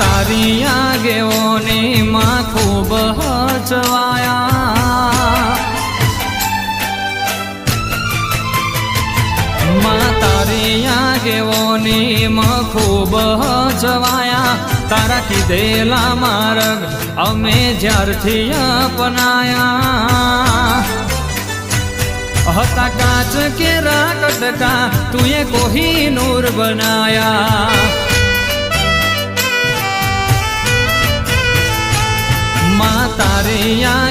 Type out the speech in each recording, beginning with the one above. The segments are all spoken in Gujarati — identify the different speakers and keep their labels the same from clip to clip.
Speaker 1: તારી આગેઓની માં ખૂબ હચવાયા માં તારી આગેઓની માં ખૂબ હચવાયા તારા કીધેલા માર્ગ અમે જ્યારથી અપનાયા. હતા કાચ કે કટકા તુએ કોહી નૂર બનાયા.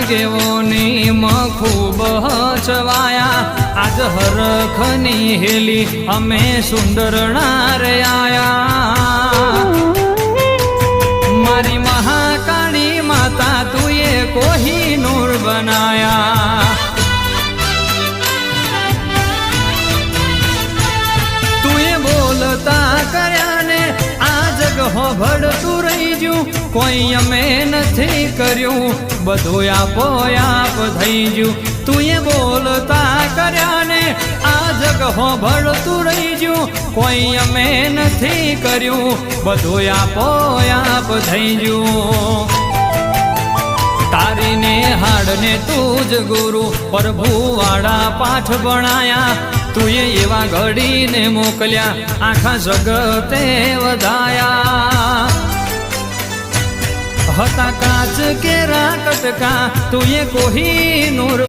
Speaker 1: ગેવોની મ ખૂબ હચવાયા આજ હરખની હેલી અમે સુંદરણા રે આયા મારી મહાકાળી માતા તુએ કોહી નૂર બનાયા કોઈ અમે નથી કર્યું. બધું આપો આપ થઈ ગયું તુએ બોલતા કર્યા ને આ જગ હોભળતું રહી ગયું કોઈ અમે નથી કર્યું. બધું આપો આપ થઈ ગયું તારીને હાડને તું જ ગુરુ. પ્રભુ વાળા પાઠ ભણાયા. તુએ એવા ઘડીને મોકલ્યા. આખા જગતે વધાયા. હતા કાચ કેરા કટકા તુએ કોહી નૂર